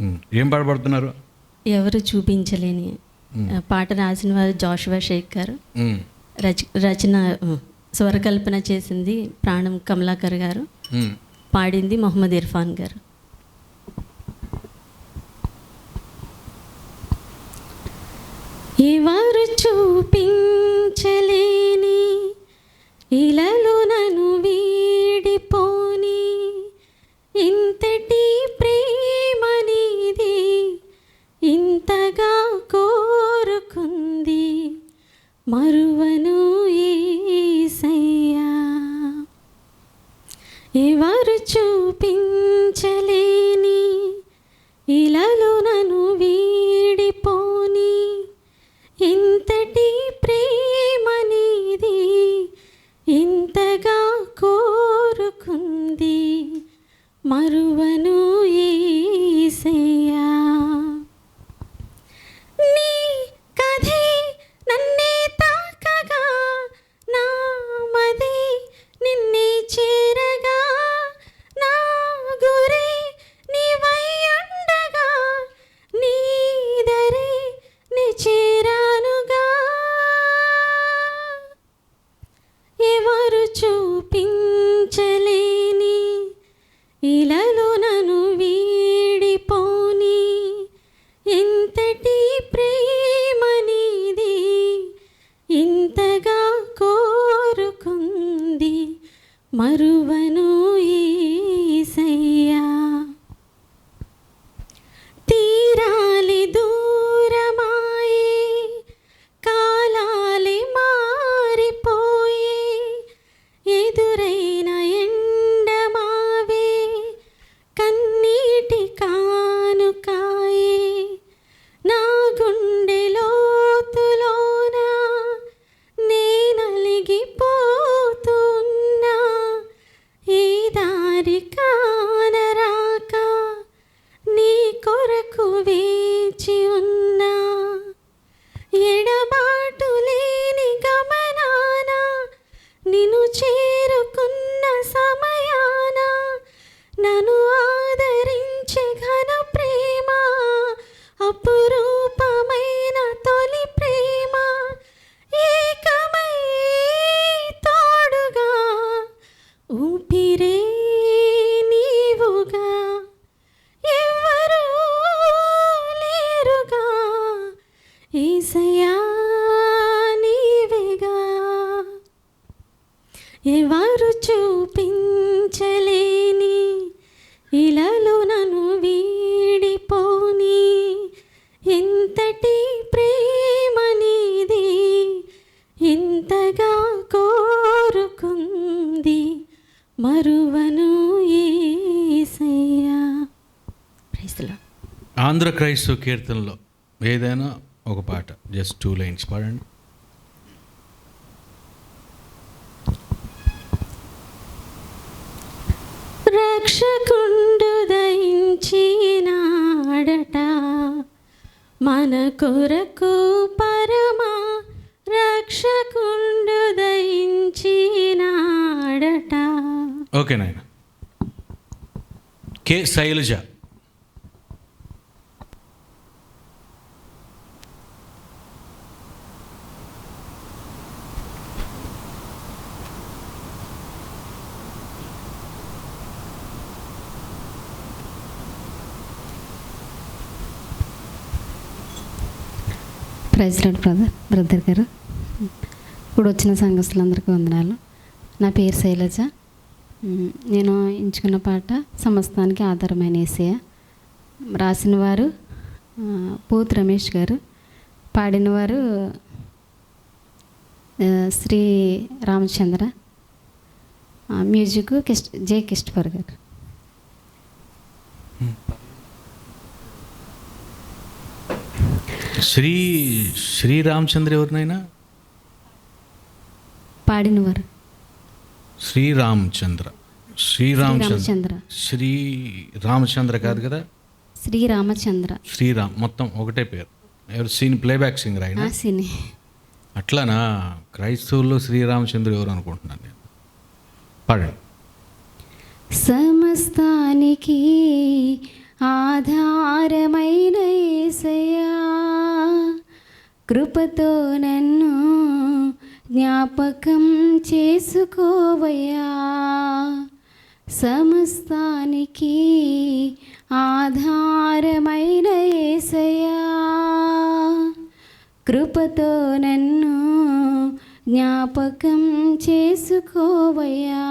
ఉమ్. ఏం పాడబడుతున్నారు ఎవరు చూపించలేని పాట రాసిన వారు జాషువా షేక్ గారు. రచన స్వరకల్పన చేసింది ప్రాణం కమలాకర్ గారు. పాడింది మొహమ్మద్ ఇర్ఫాన్ గారు. ఎవరు చూపించలేని ఇలలో ఎవరు ఎవరు చూపించలేని ఇలాలో నన్ను వీడిపోని. ఎంతటి ప్రేమ నీది ఇంతగా కోరుకుంది మరువను ఏసయ్యా. ఆంధ్ర క్రైస్తవ కీర్తనలో ఏదైనా ఒక పాట జస్ట్ టూ లైన్స్ పాడండి. మనకు పరమా రక్షకుండు దయించినాడట. ఓకే నాయన. K Shailaja. President brother brother గారు. ఇప్పుడు వచ్చిన సంఘస్థులందరికీ వందనాలు. నా పేరు శైలజ. నేను ఎంచుకున్న పాట సమస్తానికి ఆధారమైన ఏసయ రాసిన వారు పూత్ రమేష్ గారు. పాడినవారు శ్రీ రామచంద్ర. మ్యూజిక్ కిస్ట్ జే కిస్ట్ఫర్ గారు. శ్రీ శ్రీరామచంద్ర ఎవరినైనా? పాడినవారు. శ్రీరామచంద్ర. శ్రీరామచంద్ర. శ్రీ రామచంద్ర కాదు కదా? శ్రీ రామచంద్ర శ్రీరామ్ మొత్తం ఒకటే పేరు. ఎవరు? సీన్ ప్లేబ్యాక్ సింగర్ ఆయన? ఆ సినీ. అట్లానా? క్రైస్తవుల్లో శ్రీరామచంద్ర ఎవరు అనుకుంటున్నాను నేను? పాడండి. సమస్తానికి కృపతో నన్ను జ్ఞాపకం చేసుకోవయ్యా. సమస్తానికి ఆధారమైన ఏసయ్యా. కృపతో నన్ను జ్ఞాపకం చేసుకోవయ్యా.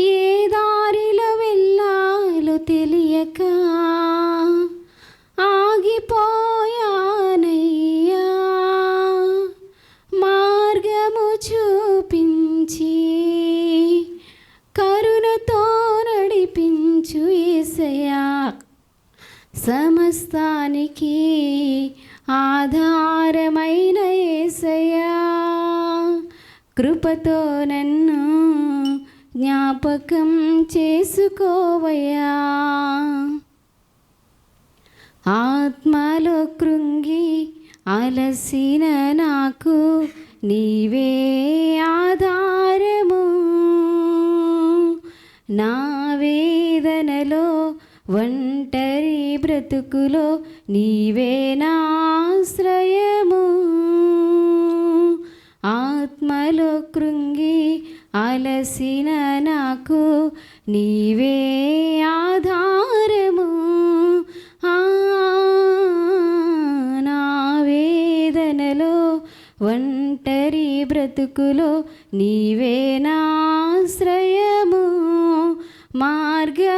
ఏ దారిలో వెళ్ళాలో తెలియక సమస్తానికి ఆధారమైన ఏసయా కృపతో నన్ను జ్ఞాపకం చేసుకోవయ్యా. ఆత్మలో కృంగి అలసిన నాకు నీవే ఆధారము. నా వేదనలో ఒంటరి బ్రతుకులో నీవే నాశ్రయము ఆత్మలో కృంగి అలసిన నాకు నీవే ఆధారము. ఆ, నా వేదనలో ఒంటరి బ్రతుకులో నీవే నాశ్రయము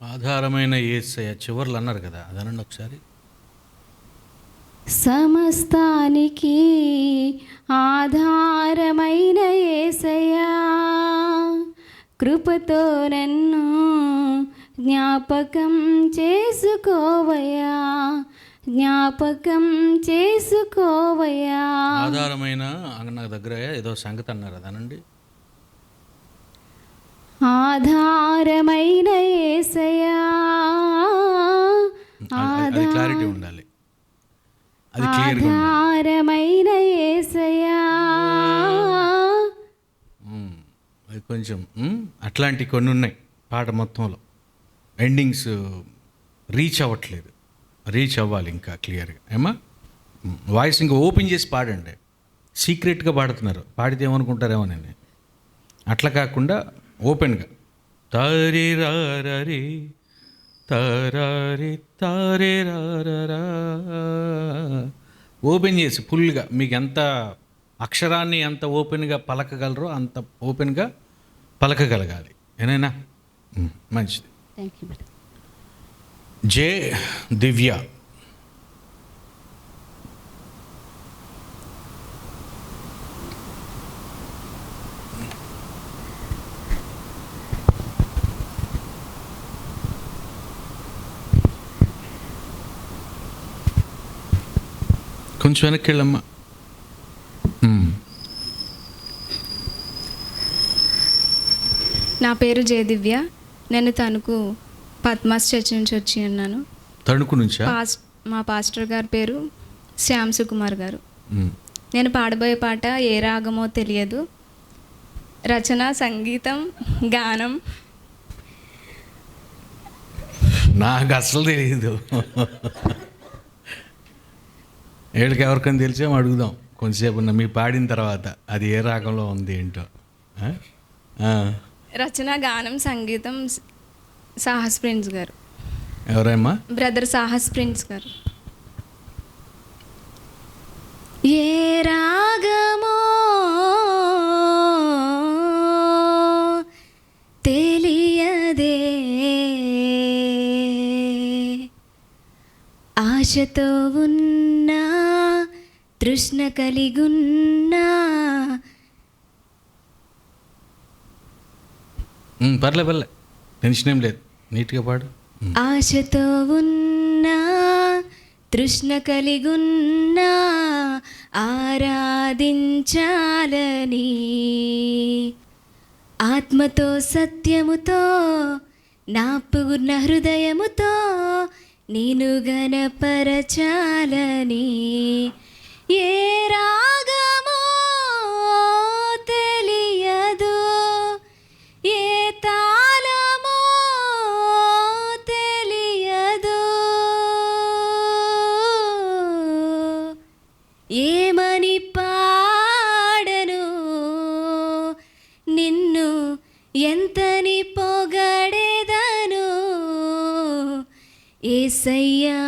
ఆధారమైన ఏసయ్య చివర్లు అన్నారు కదా అదనండి ఒకసారి. సమస్తానికి ఆధారమైన ఏసయ్యా కృపతో నన్ను జ్ఞాపకం చేసుకోవయ్యా జ్ఞాపకం చేసుకోవయ్యా. ఆధారమైన నా దగ్గర ఏదో సంగతి అన్నారు అదనండి. ఆధారమైన అది- క్లారిటీ ఉండాలి. అది ఆధారమైన. అది కొంచెం అట్లాంటి కొన్ని ఉన్నాయి పాట మొత్తంలో. ఎండింగ్స్ రీచ్ అవ్వట్లేదు. రీచ్ అవ్వాలి ఇంకా క్లియర్గా ఏమా. వాయిస్ ఇంకా ఓపెన్ చేసి పాడండి. సీక్రెట్గా పాడుతున్నారు. పాడితే ఏమనుకుంటారేమో నేను అట్లా కాకుండా ఓపెన్గా. తారే రారీ తారారి తారే రారా ఓపెన్ చేసి ఫుల్గా మీకు ఎంత అక్షరాన్ని ఎంత ఓపెన్గా పలకగలరో అంత ఓపెన్గా పలకగలగాలి. ఏనైనా. మంచిది. Thank you madam J Divya. కొంచెం వెనక్కి వెళ్ళమ్మా మ్మ్. నా పేరు జయదివ్య. నేను తణుకు పద్మాస్ చర్చ్ నుంచి వచ్చి ఉన్నాను. తణుకు నుంచా? పాస్ మా పాస్టర్ గారి పేరు శ్యామ్ సుకుమార్ గారు. నేను పాడబోయే పాట ఏ రాగమో తెలియదు. రచన సంగీతం గానం. నాకు అసలు తెలియదు ఏళ్ళకి ఎవరికైనా తెలిసేమో అడుగుదాం. కొంచెంసేపు ఉన్న మీ పాడిన తర్వాత అది ఏ రాగంలో ఉంది ఏంటో. రచన గానం సంగీతం సాహస్ ప్రిన్స్ గారు. ఎవరమ్మా? బ్రదర్ సాహస్ ప్రిన్స్ గారు. ఏ రాగమో తెలియదే. ఆశతో ఉన్నా తృష్ణ కలిగున్నా. పర్లే పర్లే. టెన్షన్ ఏం లేదు. నీట్గా పాడు. ఆశతో ఉన్నా తృష్ణ కలిగున్నా ఆరాధించాలని. ఆత్మతో సత్యముతో నా పూర్ణ హృదయముతో నేను గనపరచాలని ఏ రాగమో తెలియదు ఏ తాళమో తెలియదు. ఏమని పాడను నిన్ను ఎంతని పొగడేదను? ఏసయ్యా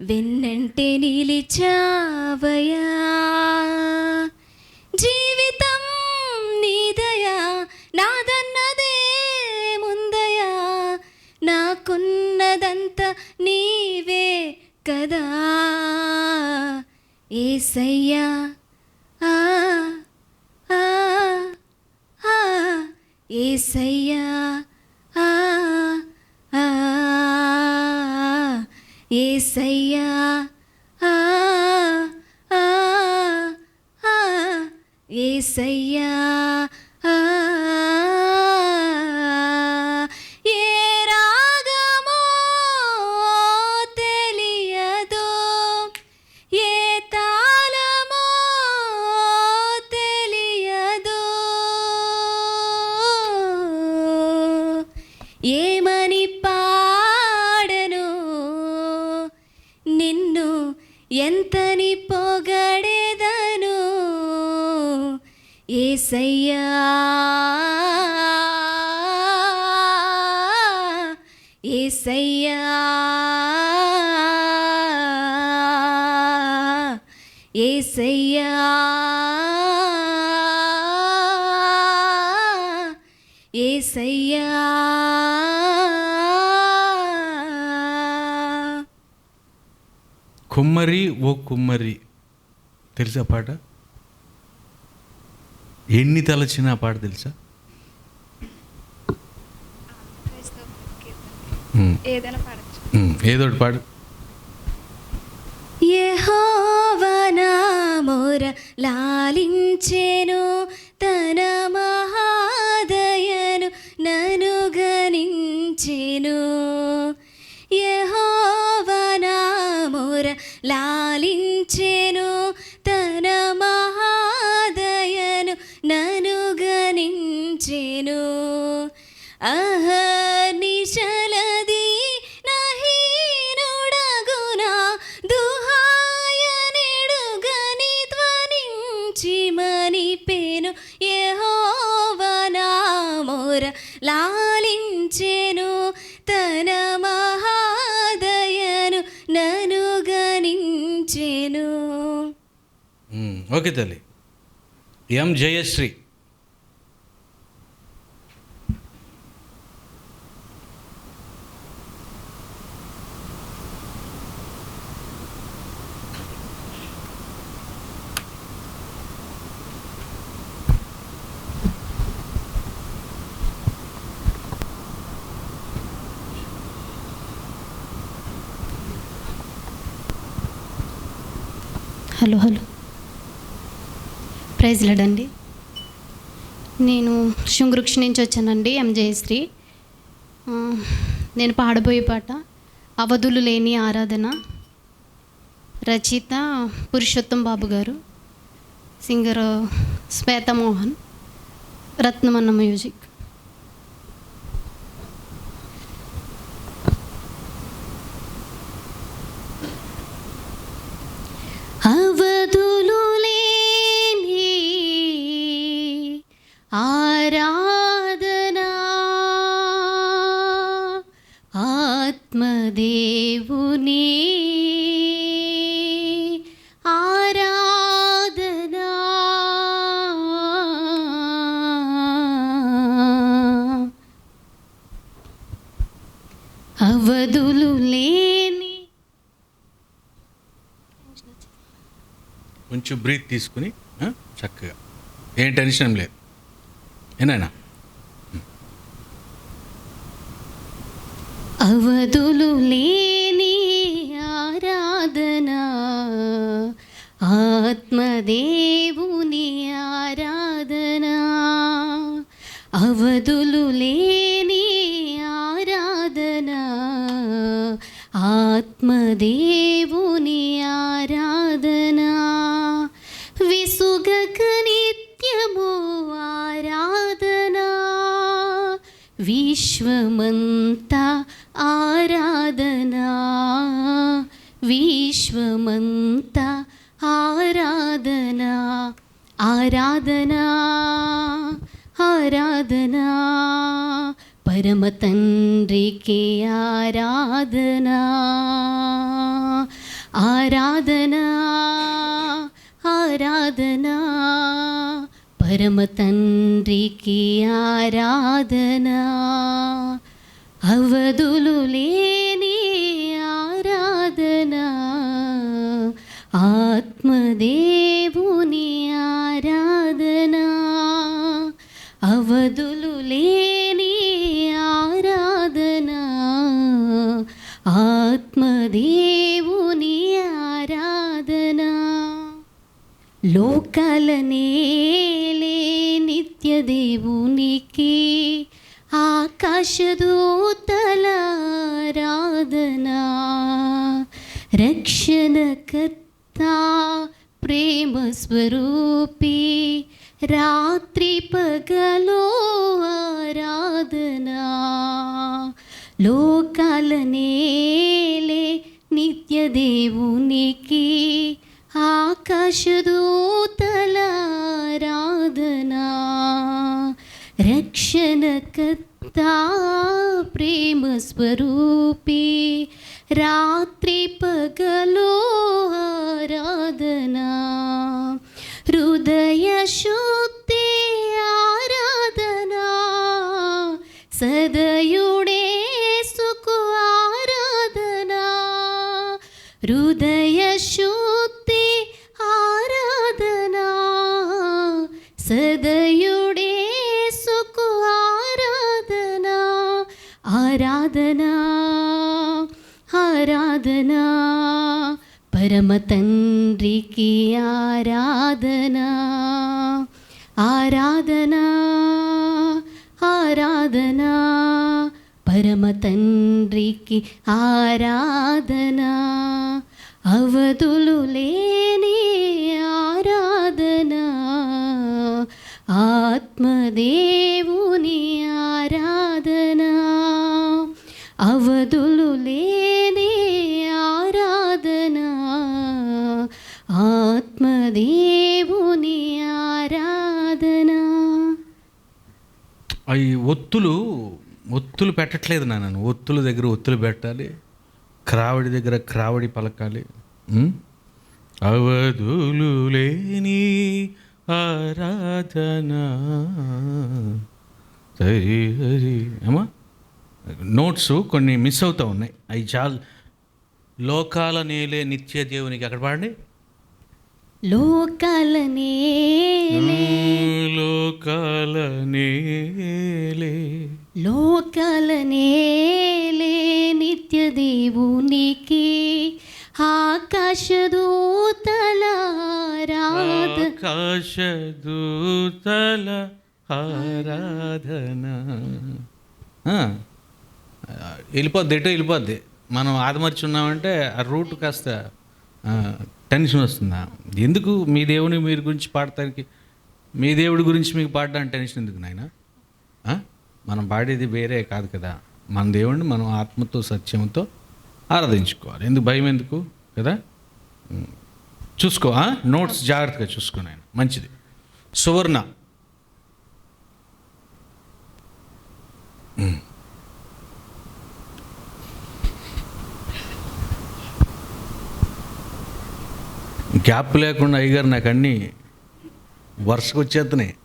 వెన్నంటే నిలిచావయా జీవితం నీదయా నాదన్నదే ముందయా నాకున్నదంత నీవే కదా. ఏసయ్యా ఆ ఏసయ్యా. ఏసయ్యా ఆ ఏసయ్యా. కుమ్మరి ఓ కుమ్మరి. తెలుసా పాట? ఎన్ని తలచిన ఆ పాట తెలుసా? ఏదోటి పాడు. యెహోవనా మొర లాలించెను గణించెను యహోవనామోర లాలించేను. తన మహాదయను నను గణించెను అహర్నిశలది ఓకే తల్లి. M Jayashree. Hello hello. Prize లేడండి. నేను శృంగృక్షి నుంచి వచ్చానండి ఎం జయశ్రీ. నేను పాడబోయే పాట అవధులు లేని ఆరాధన రచయిత పురుషోత్తం బాబు గారు సింగర్ శ్వేతమోహన్ రత్నమన్న మ్యూజిక్. కొంచెం బ్రీత్ తీసుకుని చక్కగా. ఏం టెన్షన్ లేదు. ఏనాయనా అవధులు లేని ఆరాధన ఆత్మదే ఆరాధనా ఆరాధనా పరమ తండ్రికి ఆరాధనా అవధులు లేని ఆరాధనా ఆత్మదే లోకాల నేలే నిత్య దేవునికి ఆకాశదూతల ఆరాధనా రక్షణకర్త ప్రేమ స్వరూపి రాత్రి పగలో ఆరాధనా. లోకాల నేలే నిత్య దేవునికి आकाशदूतलाराधना रक्षणकर्ता प्रेमस्वरूपी रात्रिपगलो आराधना हृदयशुद्धि आराधना सदयो పరమ తండ్రికి ఆరాధన ఆరాధన ఆరాధనా పరమ తండ్రికి ఆరాధనా అవధులు లేని ఆరాధన ఆత్మదేవుని ఆరాధన అవధులు ఒత్తులు ఒత్తులు పెట్టట్లేదు నాన్న ఒత్తుల దగ్గర ఒత్తులు పెట్టాలి. క్రావడి దగ్గర క్రావడి పలకాలి? అవధులు లేని ఆరాధన. హరి ఏమా? నోట్స్ కొన్ని మిస్ అవుతూ ఉన్నాయి. అవి చాలా. లోకాల నేలే నిత్య దేవునికి. అక్కడ పాడండి? లోకాల నేలే. ఆకాశ ఆరాధన వెళ్ళిపోద్ది ఎటో వెళ్ళిపోద్ది మనం ఆదమర్చున్నామంటే ఆ రూట్ కాస్త టెన్షన్ వస్తుందా? ఎందుకు మీ దేవుని మీరు గురించి పాడటానికి మీ దేవుడి గురించి మీకు పాడడానికి టెన్షన్ ఎందుకు నాయన? మనం పాడేది వేరే కాదు కదా. మన దేవుడిని మనం ఆత్మతో సత్యంతో ఆరాధించుకోవాలి. ఎందుకు భయం ఎందుకు కదా? చూసుకో ఆ? నోట్స్ జాగ్రత్తగా చూసుకో నాయన మంచిది. సువర్ణ. గ్యాప్ లేకుండా అయ్యగారు నాకు అన్నీ వరుసకు వచ్చేస్తున్నాయి.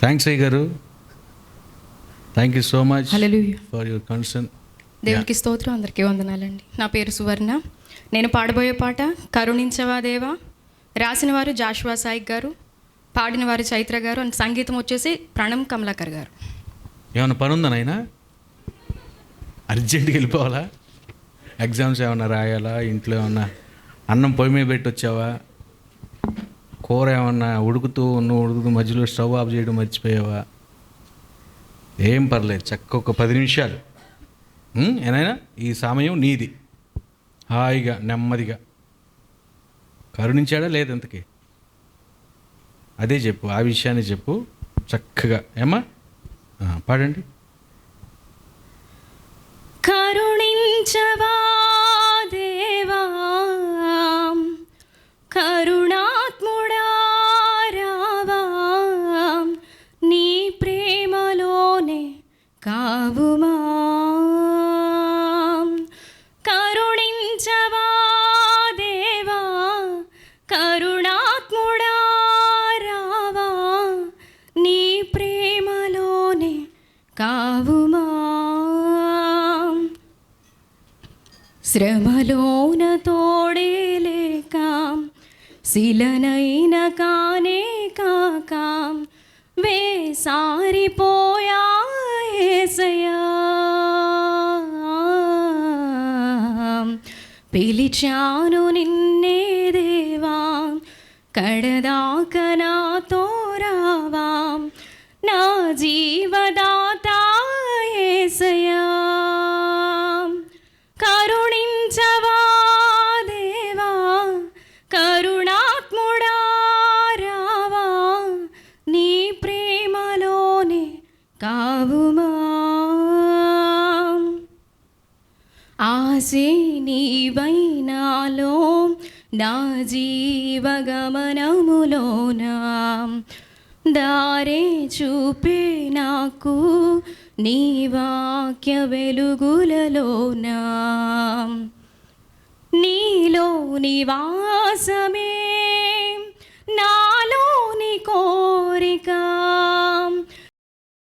థ్యాంక్స్ అయ్య గారు thank you so much. For your concern దేవునికి స్తోత్రం అందరికీ వందనాలండి. నా పేరు సువర్ణ. నేను పాడబోయే పాట కరుణించవా దేవా? రాసినవారు జాషువా సాయిక్ గారు పాడినవారు చైత్ర గారు అండ్ సంగీతం వచ్చేసి ప్రణమ్ కమలాకర్ గారు. ఏమైనా పని ఉందా నాయనా? అర్జెంట్గా వెళ్ళిపోవాలా? ఎగ్జామ్స్ ఏమైనా రాయాలా? ఇంట్లో ఏమన్నా అన్నం పొయ్యి మీద పెట్టి వచ్చావా? కూర ఏమన్నా ఉడుకుతూ ఉన్న ఉడుకుతూ మధ్యలో స్టవ్ ఆఫ్ చేయడం మర్చిపోయావా? ఏం పర్లేదు చక్క ఒక పది నిమిషాలు. ఉం? ఈ సమయం నీది. హాయిగా నెమ్మదిగా. కరుణించాడా? లేదు ఇంతకీ. అదే చెప్పు ఆ విషయాన్ని చెప్పు చక్కగా. ఏమా ఆ, పాడండి. కరుణించవా దేవా? కరు శ్రమలోన తోడే లేక శిలనైన కానే కాక వేసారిపోయా ఏసయ్యా పిలిచాను నిన్నే దేవా కడదాక చూపే నాకు నీ వాక్య వెలుగులలోన? నీలో నివాసమే నాలోని కోరిక